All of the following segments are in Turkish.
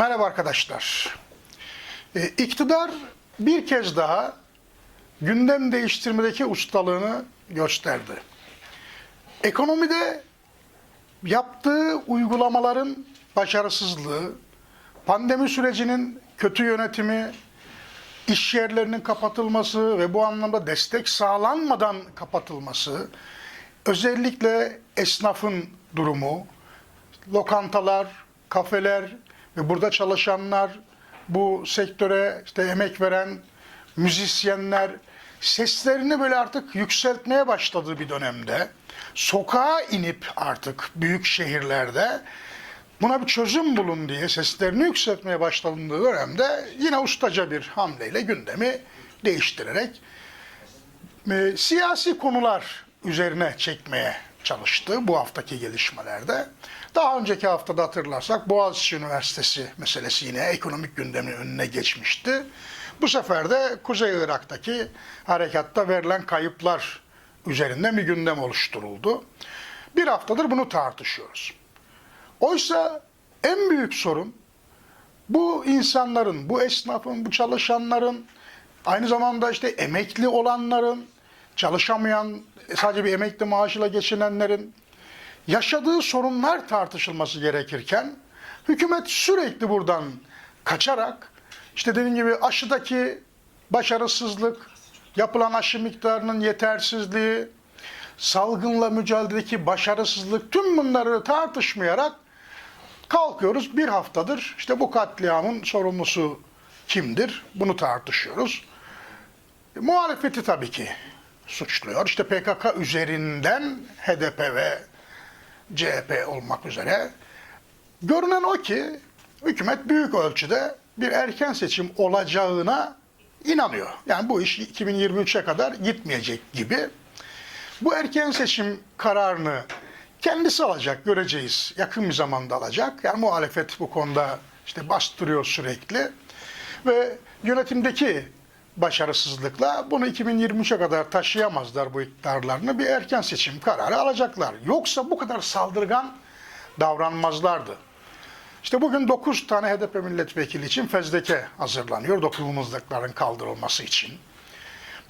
Merhaba arkadaşlar. Ee, İktidar bir kez daha gündem değiştirmedeki ustalığını gösterdi. Ekonomide yaptığı uygulamaların başarısızlığı, pandemi sürecinin kötü yönetimi, iş yerlerinin kapatılması ve bu anlamda destek sağlanmadan kapatılması, özellikle esnafın durumu, lokantalar, kafeler burada çalışanlar, bu sektöre işte emek veren müzisyenler seslerini böyle artık yükseltmeye başladığı bir dönemde sokağa inip artık büyük şehirlerde buna bir çözüm bulun diye seslerini yükseltmeye başlandığı dönemde yine ustaca bir hamleyle gündemi değiştirerek e, siyasi konular üzerine çekmeye çalıştı bu haftaki gelişmelerde. Daha önceki haftada hatırlarsak Boğaziçi Üniversitesi meselesi yine ekonomik gündemin önüne geçmişti. Bu sefer de Kuzey Irak'taki harekatta verilen kayıplar üzerinden bir gündem oluşturuldu. Bir haftadır bunu tartışıyoruz. Oysa en büyük sorun bu insanların, bu esnafın, bu çalışanların, aynı zamanda işte emekli olanların, çalışamayan, sadece bir emekli maaşıyla geçinenlerin yaşadığı sorunlar tartışılması gerekirken hükümet sürekli buradan kaçarak işte dediğim gibi aşıdaki başarısızlık, yapılan aşı miktarının yetersizliği, salgınla mücadeledeki başarısızlık tüm bunları tartışmayarak kalkıyoruz bir haftadır işte bu katliamın sorumlusu kimdir bunu tartışıyoruz. Muhalefeti tabii ki suçluyor. İşte PKK üzerinden HDP ve CHP olmak üzere. Görünen o ki hükümet büyük ölçüde bir erken seçim olacağına inanıyor. Yani bu iş 2023'e kadar gitmeyecek gibi. Bu erken seçim kararını kendisi alacak, göreceğiz. Yakın bir zamanda alacak. Yani muhalefet bu konuda işte bastırıyor sürekli. Ve yönetimdeki başarısızlıkla bunu 2023'e kadar taşıyamazlar bu iktidarlarını. Bir erken seçim kararı alacaklar. Yoksa bu kadar saldırgan davranmazlardı. İşte bugün 9 tane HDP milletvekili için fezleke hazırlanıyor dokunulmazlıkların kaldırılması için.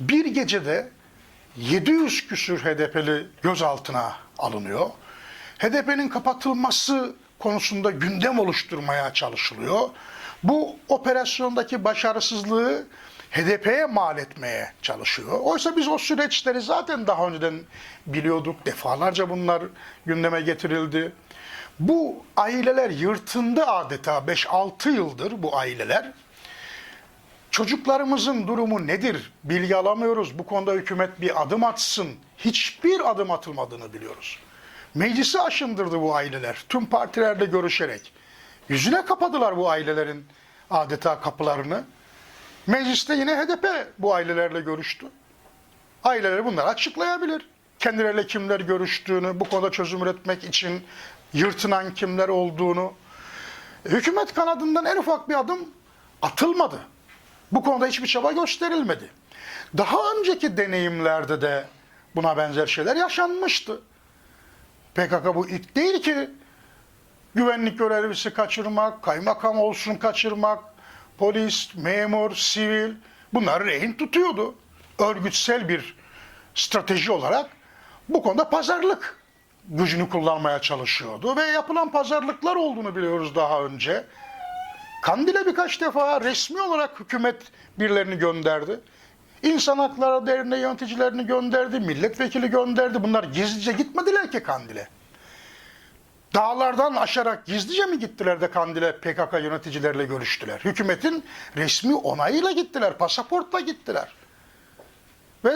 Bir gecede 700 küsür HDP'li gözaltına alınıyor. HDP'nin kapatılması konusunda gündem oluşturmaya çalışılıyor. Bu operasyondaki başarısızlığı HDP'ye mal etmeye çalışıyor. Oysa biz o süreçleri zaten daha önceden biliyorduk. Defalarca bunlar gündeme getirildi. Bu aileler yırtındı adeta 5-6 yıldır bu aileler. Çocuklarımızın durumu nedir? Bilgi alamıyoruz. Bu konuda hükümet bir adım atsın. Hiçbir adım atılmadığını biliyoruz. Meclisi aşındırdı bu aileler. Tüm partilerle görüşerek. Yüzüne kapadılar bu ailelerin adeta kapılarını. Mecliste yine HDP bu ailelerle görüştü. Aileleri bunları açıklayabilir. Kendileriyle kimler görüştüğünü, bu konuda çözüm üretmek için yırtınan kimler olduğunu. Hükümet kanadından en ufak bir adım atılmadı. Bu konuda hiçbir çaba gösterilmedi. Daha önceki deneyimlerde de buna benzer şeyler yaşanmıştı. PKK bu ilk değil ki güvenlik görevlisi kaçırmak, kaymakam olsun kaçırmak, polis, memur, sivil bunları rehin tutuyordu. Örgütsel bir strateji olarak bu konuda pazarlık gücünü kullanmaya çalışıyordu ve yapılan pazarlıklar olduğunu biliyoruz daha önce. Kandil'e birkaç defa resmi olarak hükümet birilerini gönderdi. İnsan Hakları Derneği yöneticilerini gönderdi, milletvekili gönderdi. Bunlar gizlice gitmediler ki Kandil'e. Dağlardan aşarak gizlice mi gittiler de Kandil'e PKK yöneticileriyle görüştüler? Hükümetin resmi onayıyla gittiler, pasaportla gittiler. Ve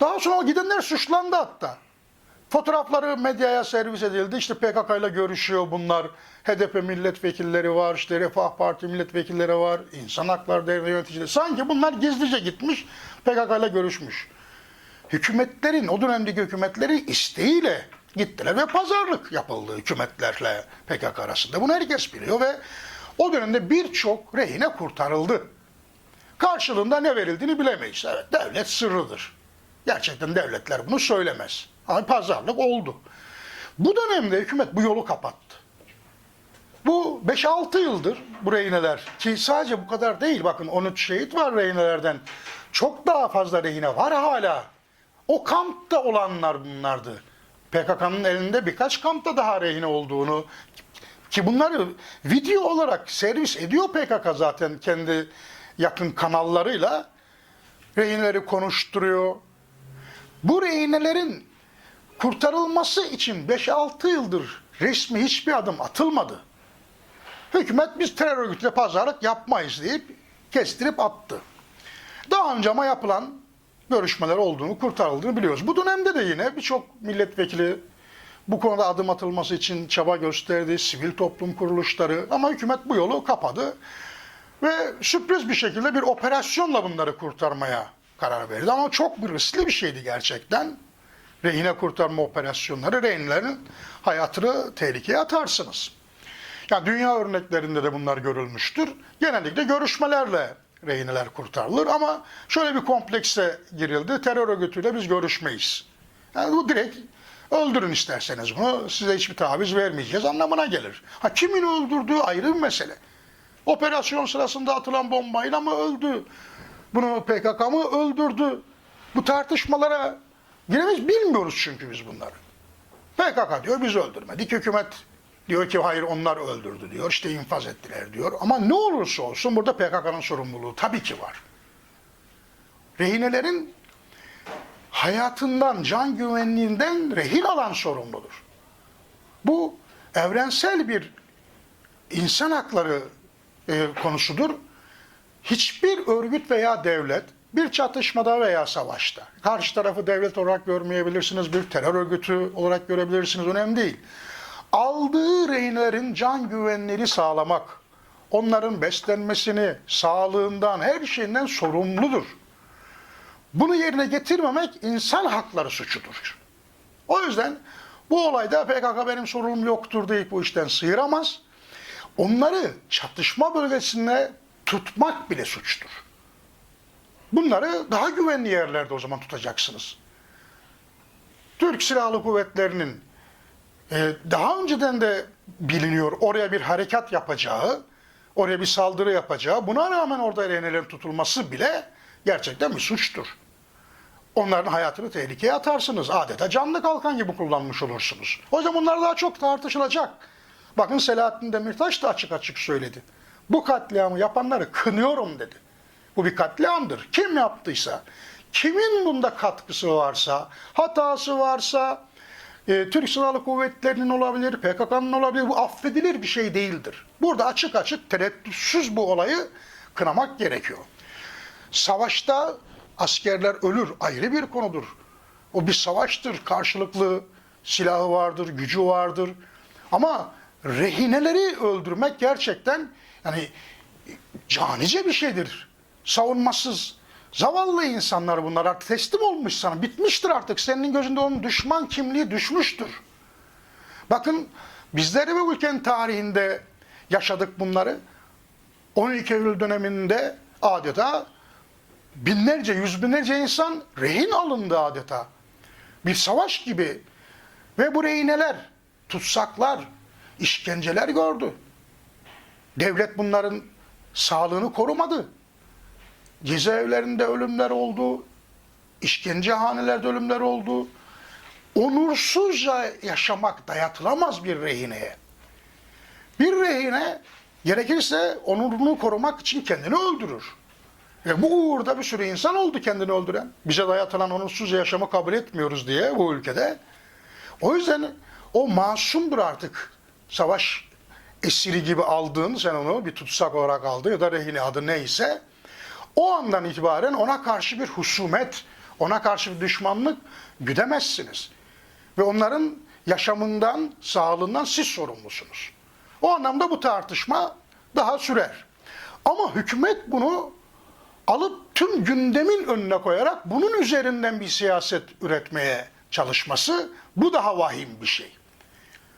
daha sonra o gidenler suçlandı hatta. Fotoğrafları medyaya servis edildi. İşte PKK ile görüşüyor bunlar. HDP milletvekilleri var, işte Refah Parti milletvekilleri var, İnsan Hakları Derneği yöneticileri. Sanki bunlar gizlice gitmiş, PKK ile görüşmüş. Hükümetlerin, o dönemdeki hükümetlerin isteğiyle gittiler ve pazarlık yapıldı hükümetlerle PKK arasında. Bunu herkes biliyor ve o dönemde birçok rehine kurtarıldı. Karşılığında ne verildiğini bilemeyiz. Evet, devlet sırrıdır. Gerçekten devletler bunu söylemez. Ama pazarlık oldu. Bu dönemde hükümet bu yolu kapattı. Bu 5-6 yıldır bu rehineler ki sadece bu kadar değil bakın 13 şehit var rehinelerden. Çok daha fazla rehine var hala. O kampta olanlar bunlardı. PKK'nın elinde birkaç kampta daha rehine olduğunu ki bunları video olarak servis ediyor PKK zaten kendi yakın kanallarıyla rehineleri konuşturuyor. Bu rehinelerin kurtarılması için 5-6 yıldır resmi hiçbir adım atılmadı. Hükümet biz terör örgütüyle pazarlık yapmayız deyip kestirip attı. Daha önce ama yapılan görüşmeler olduğunu, kurtarıldığını biliyoruz. Bu dönemde de yine birçok milletvekili bu konuda adım atılması için çaba gösterdi, sivil toplum kuruluşları ama hükümet bu yolu kapadı ve sürpriz bir şekilde bir operasyonla bunları kurtarmaya karar verdi. Ama çok bir riskli bir şeydi gerçekten. Rehine kurtarma operasyonları, rehinlerin hayatını tehlikeye atarsınız. Yani dünya örneklerinde de bunlar görülmüştür. Genellikle görüşmelerle rehineler kurtarılır ama şöyle bir komplekse girildi. Terör örgütüyle biz görüşmeyiz. Yani bu direkt öldürün isterseniz bunu. Size hiçbir taviz vermeyeceğiz anlamına gelir. Ha kimin öldürdüğü ayrı bir mesele. Operasyon sırasında atılan bombayla mı öldü? Bunu PKK mı öldürdü? Bu tartışmalara giremeyiz. Bilmiyoruz çünkü biz bunları. PKK diyor biz öldürmedik. Hükümet diyor ki hayır onlar öldürdü diyor. İşte infaz ettiler diyor. Ama ne olursa olsun burada PKK'nın sorumluluğu tabii ki var. Rehinelerin hayatından, can güvenliğinden rehin alan sorumludur. Bu evrensel bir insan hakları e, konusudur. Hiçbir örgüt veya devlet bir çatışmada veya savaşta karşı tarafı devlet olarak görmeyebilirsiniz, bir terör örgütü olarak görebilirsiniz, önemli değil. Aldığı rehinlerin can güvenliğini sağlamak, onların beslenmesini, sağlığından, her şeyinden sorumludur. Bunu yerine getirmemek insan hakları suçudur. O yüzden bu olayda PKK benim sorunum yoktur deyip bu işten sıyıramaz. Onları çatışma bölgesinde tutmak bile suçtur. Bunları daha güvenli yerlerde o zaman tutacaksınız. Türk Silahlı Kuvvetleri'nin daha önceden de biliniyor oraya bir harekat yapacağı, oraya bir saldırı yapacağı, buna rağmen orada rehinelerin tutulması bile gerçekten bir suçtur. Onların hayatını tehlikeye atarsınız. Adeta canlı kalkan gibi kullanmış olursunuz. O yüzden bunlar daha çok tartışılacak. Bakın Selahattin Demirtaş da açık açık söyledi. Bu katliamı yapanları kınıyorum dedi. Bu bir katliamdır. Kim yaptıysa, kimin bunda katkısı varsa, hatası varsa, e, Türk Silahlı Kuvvetleri'nin olabilir, PKK'nın olabilir, bu affedilir bir şey değildir. Burada açık açık tereddütsüz bu olayı kınamak gerekiyor. Savaşta askerler ölür ayrı bir konudur. O bir savaştır, karşılıklı silahı vardır, gücü vardır. Ama rehineleri öldürmek gerçekten yani canice bir şeydir. Savunmasız. Zavallı insanlar bunlar artık teslim olmuş sana. Bitmiştir artık. Senin gözünde onun düşman kimliği düşmüştür. Bakın bizler de bu ülkenin tarihinde yaşadık bunları. 12 Eylül döneminde adeta binlerce, yüz binlerce insan rehin alındı adeta. Bir savaş gibi. Ve bu rehineler, tutsaklar, işkenceler gördü. Devlet bunların sağlığını korumadı. Cezaevlerinde ölümler oldu, işkencehanelerde ölümler oldu. Onursuzca yaşamak dayatılamaz bir rehineye. Bir rehine gerekirse onurunu korumak için kendini öldürür. Ve bu uğurda bir sürü insan oldu kendini öldüren. Bize dayatılan onursuz yaşamı kabul etmiyoruz diye bu ülkede. O yüzden o masumdur artık. Savaş esiri gibi aldığın, sen onu bir tutsak olarak aldın ya da rehine adı neyse. O andan itibaren ona karşı bir husumet, ona karşı bir düşmanlık güdemezsiniz. Ve onların yaşamından, sağlığından siz sorumlusunuz. O anlamda bu tartışma daha sürer. Ama hükümet bunu alıp tüm gündemin önüne koyarak bunun üzerinden bir siyaset üretmeye çalışması bu daha vahim bir şey.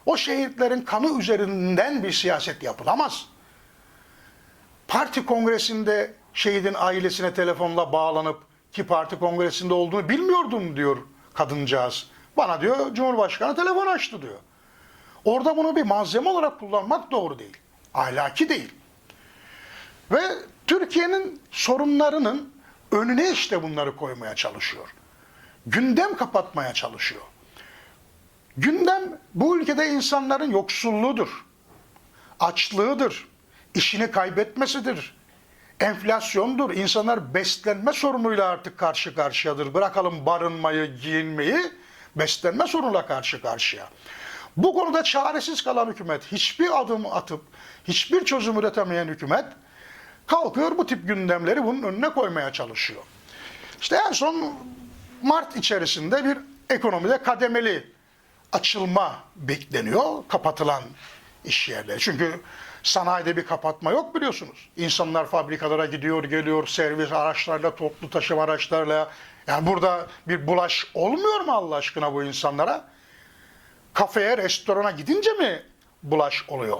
O şehitlerin kanı üzerinden bir siyaset yapılamaz. Parti kongresinde şehidin ailesine telefonla bağlanıp ki parti kongresinde olduğunu bilmiyordum diyor kadıncağız. Bana diyor Cumhurbaşkanı telefon açtı diyor. Orada bunu bir malzeme olarak kullanmak doğru değil. Ahlaki değil. Ve Türkiye'nin sorunlarının önüne işte bunları koymaya çalışıyor. Gündem kapatmaya çalışıyor. Gündem bu ülkede insanların yoksulluğudur. Açlığıdır. işini kaybetmesidir. Enflasyondur. İnsanlar beslenme sorunuyla artık karşı karşıyadır. Bırakalım barınmayı, giyinmeyi, beslenme sorunuyla karşı karşıya. Bu konuda çaresiz kalan hükümet, hiçbir adım atıp hiçbir çözüm üretemeyen hükümet kalkıyor bu tip gündemleri bunun önüne koymaya çalışıyor. İşte en son Mart içerisinde bir ekonomide kademeli açılma bekleniyor kapatılan iş yerleri. Çünkü sanayide bir kapatma yok biliyorsunuz. İnsanlar fabrikalara gidiyor, geliyor, servis araçlarla, toplu taşıma araçlarla. Yani burada bir bulaş olmuyor mu Allah aşkına bu insanlara? Kafeye, restorana gidince mi bulaş oluyor?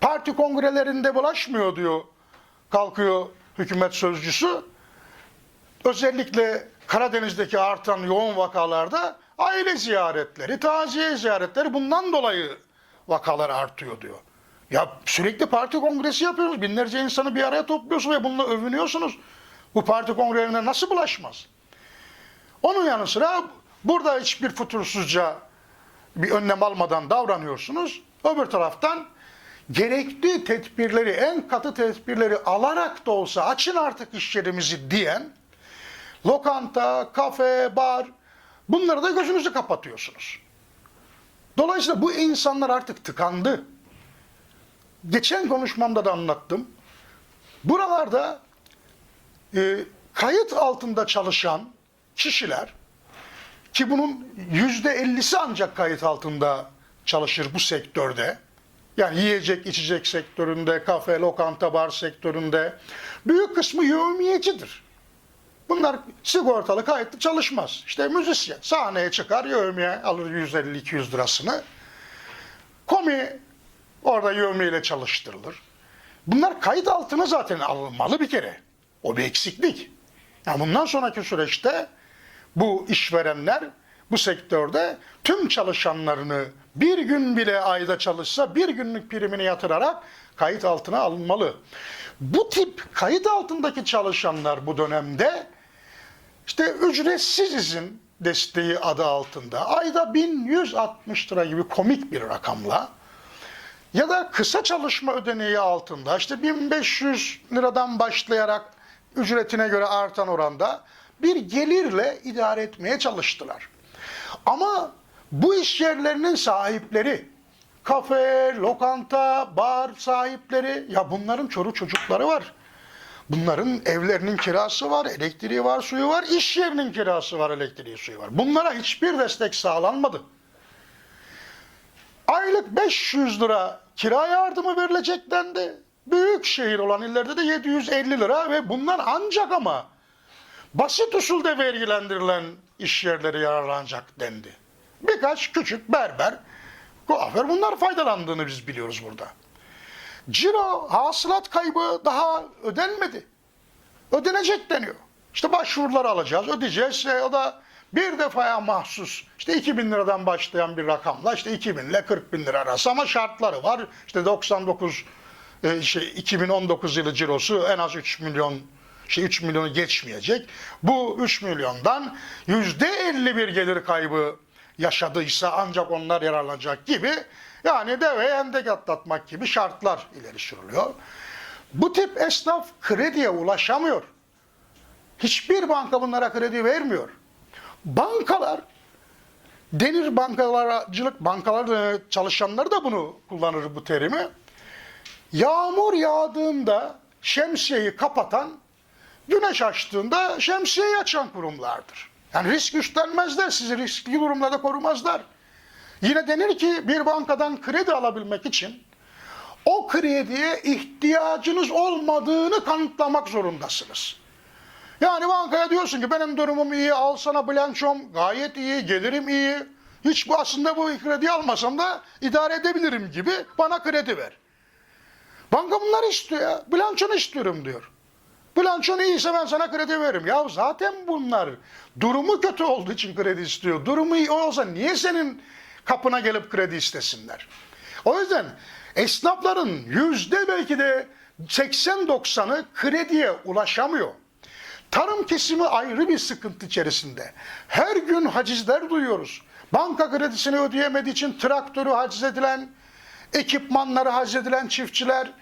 Parti kongrelerinde bulaşmıyor diyor. Kalkıyor hükümet sözcüsü. Özellikle Karadeniz'deki artan yoğun vakalarda aile ziyaretleri, taziye ziyaretleri bundan dolayı vakalar artıyor diyor. Ya sürekli parti kongresi yapıyoruz. Binlerce insanı bir araya topluyorsunuz ve bununla övünüyorsunuz. Bu parti kongrelerine nasıl bulaşmaz? Onun yanı sıra burada hiçbir futursuzca bir önlem almadan davranıyorsunuz. Öbür taraftan gerekli tedbirleri, en katı tedbirleri alarak da olsa açın artık iş yerimizi diyen lokanta, kafe, bar bunları da gözünüzü kapatıyorsunuz. Dolayısıyla bu insanlar artık tıkandı. Geçen konuşmamda da anlattım. Buralarda e, kayıt altında çalışan kişiler ki bunun yüzde ellisi ancak kayıt altında çalışır bu sektörde. Yani yiyecek içecek sektöründe, kafe, lokanta, bar sektöründe büyük kısmı yevmiyecidir. Bunlar sigortalı kayıtlı çalışmaz. İşte müzisyen sahneye çıkar, yevmiye alır 150-200 lirasını. Komi orada yevmiyeyle çalıştırılır. Bunlar kayıt altına zaten alınmalı bir kere. O bir eksiklik. Yani bundan sonraki süreçte bu işverenler bu sektörde tüm çalışanlarını bir gün bile ayda çalışsa bir günlük primini yatırarak kayıt altına alınmalı. Bu tip kayıt altındaki çalışanlar bu dönemde işte ücretsiz izin desteği adı altında ayda 1160 lira gibi komik bir rakamla ya da kısa çalışma ödeneği altında işte 1500 liradan başlayarak ücretine göre artan oranda bir gelirle idare etmeye çalıştılar. Ama bu iş yerlerinin sahipleri, kafe, lokanta, bar sahipleri, ya bunların çoru çocukları var. Bunların evlerinin kirası var, elektriği var, suyu var, iş yerinin kirası var, elektriği, suyu var. Bunlara hiçbir destek sağlanmadı. Aylık 500 lira kira yardımı verilecek dendi. Büyük şehir olan illerde de 750 lira ve bunlar ancak ama basit usulde vergilendirilen iş yerleri yararlanacak dendi. Birkaç küçük berber, kuaför bunlar faydalandığını biz biliyoruz burada. Ciro, hasılat kaybı daha ödenmedi. Ödenecek deniyor. İşte başvuruları alacağız, ödeyeceğiz. O da bir defaya mahsus işte 2000 liradan başlayan bir rakamla işte 2000 ile 40 bin lira arası ama şartları var. İşte 99 e, şey, 2019 yılı cirosu en az 3 milyon şey 3 milyonu geçmeyecek. Bu 3 milyondan %51 gelir kaybı yaşadıysa ancak onlar yararlanacak gibi yani deveye endek atlatmak gibi şartlar ileri sürülüyor. Bu tip esnaf krediye ulaşamıyor. Hiçbir banka bunlara kredi vermiyor. Bankalar denir bankalarcılık bankalar çalışanları da bunu kullanır bu terimi. Yağmur yağdığında şemsiyeyi kapatan, güneş açtığında şemsiyeyi açan kurumlardır. Yani risk üstlenmezler, sizi riskli durumlarda korumazlar. Yine denir ki bir bankadan kredi alabilmek için o krediye ihtiyacınız olmadığını kanıtlamak zorundasınız. Yani bankaya diyorsun ki benim durumum iyi, al sana bilançom gayet iyi, gelirim iyi. Hiç bu aslında bu kredi almasam da idare edebilirim gibi bana kredi ver. Banka bunları istiyor ya. Bilançonu istiyorum diyor. Bilançon iyiyse ben sana kredi veririm. Ya zaten bunlar durumu kötü olduğu için kredi istiyor. Durumu iyi olsa niye senin kapına gelip kredi istesinler. O yüzden esnafların yüzde belki de 80-90'ı krediye ulaşamıyor. Tarım kesimi ayrı bir sıkıntı içerisinde. Her gün hacizler duyuyoruz. Banka kredisini ödeyemediği için traktörü haciz edilen, ekipmanları haciz edilen çiftçiler,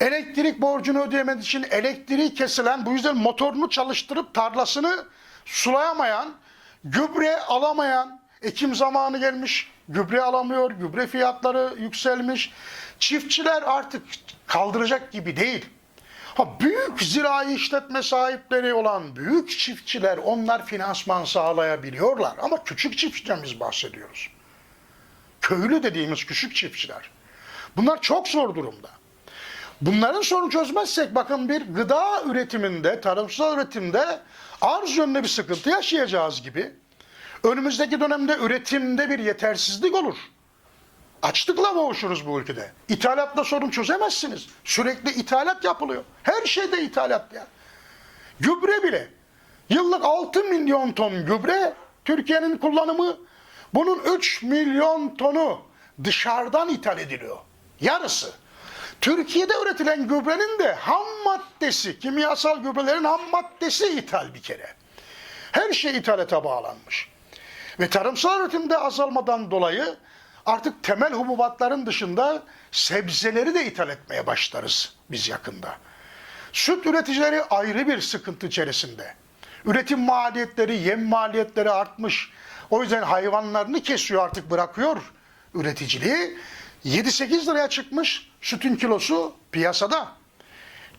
elektrik borcunu ödeyemediği için elektriği kesilen, bu yüzden motorunu çalıştırıp tarlasını sulayamayan, gübre alamayan, ekim zamanı gelmiş, gübre alamıyor, gübre fiyatları yükselmiş. Çiftçiler artık kaldıracak gibi değil. Ha büyük zirai işletme sahipleri olan büyük çiftçiler onlar finansman sağlayabiliyorlar ama küçük çiftçiden bahsediyoruz. Köylü dediğimiz küçük çiftçiler. Bunlar çok zor durumda. Bunların sorunu çözmezsek bakın bir gıda üretiminde, tarımsal üretimde arz yönünde bir sıkıntı yaşayacağız gibi. Önümüzdeki dönemde üretimde bir yetersizlik olur. Açlıkla boğuşuruz bu ülkede. İthalatla sorun çözemezsiniz. Sürekli ithalat yapılıyor. Her şeyde ithalat ya. Gübre bile. Yıllık 6 milyon ton gübre Türkiye'nin kullanımı. Bunun 3 milyon tonu dışarıdan ithal ediliyor. Yarısı. Türkiye'de üretilen gübrenin de ham maddesi, kimyasal gübrelerin ham maddesi ithal bir kere. Her şey ithalata bağlanmış. Ve tarımsal üretimde azalmadan dolayı artık temel hububatların dışında sebzeleri de ithal etmeye başlarız biz yakında. Süt üreticileri ayrı bir sıkıntı içerisinde. Üretim maliyetleri, yem maliyetleri artmış. O yüzden hayvanlarını kesiyor artık bırakıyor üreticiliği. 7-8 liraya çıkmış sütün kilosu piyasada.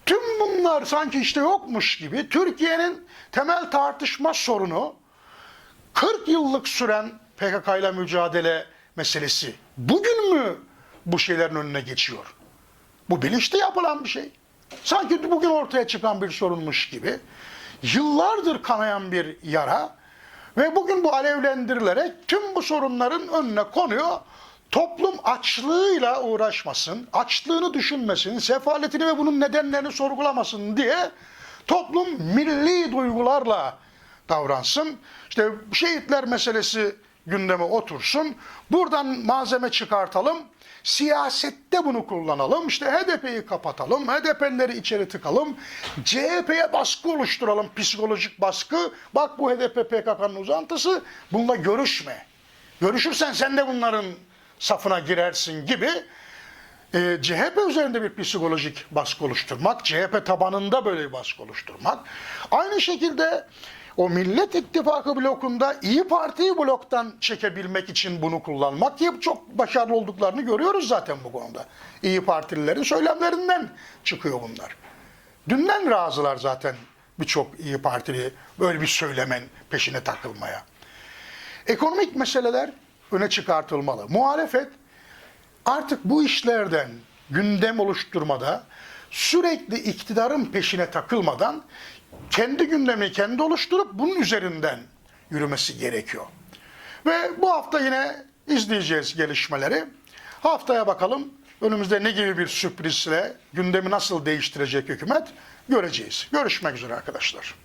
Tüm bunlar sanki işte yokmuş gibi Türkiye'nin temel tartışma sorunu 40 yıllık süren PKK ile mücadele meselesi bugün mü bu şeylerin önüne geçiyor? Bu bilinçli yapılan bir şey. Sanki bugün ortaya çıkan bir sorunmuş gibi. Yıllardır kanayan bir yara ve bugün bu alevlendirilerek tüm bu sorunların önüne konuyor. Toplum açlığıyla uğraşmasın, açlığını düşünmesin, sefaletini ve bunun nedenlerini sorgulamasın diye toplum milli duygularla davransın. İşte şehitler meselesi gündeme otursun. Buradan malzeme çıkartalım. Siyasette bunu kullanalım. İşte HDP'yi kapatalım. HDP'lileri içeri tıkalım. CHP'ye baskı oluşturalım. Psikolojik baskı. Bak bu HDP PKK'nın uzantısı. Bununla görüşme. Görüşürsen sen de bunların safına girersin gibi e, CHP üzerinde bir psikolojik baskı oluşturmak, CHP tabanında böyle bir baskı oluşturmak. Aynı şekilde o Millet İttifakı blokunda İyi Parti'yi bloktan çekebilmek için bunu kullanmak ki çok başarılı olduklarını görüyoruz zaten bu konuda. İyi Partililerin söylemlerinden çıkıyor bunlar. Dünden razılar zaten birçok İyi Partili böyle bir söylemen peşine takılmaya. Ekonomik meseleler öne çıkartılmalı. Muhalefet artık bu işlerden gündem oluşturmada sürekli iktidarın peşine takılmadan kendi gündemini kendi oluşturup bunun üzerinden yürümesi gerekiyor. Ve bu hafta yine izleyeceğiz gelişmeleri. Haftaya bakalım önümüzde ne gibi bir sürprizle gündemi nasıl değiştirecek hükümet göreceğiz. Görüşmek üzere arkadaşlar.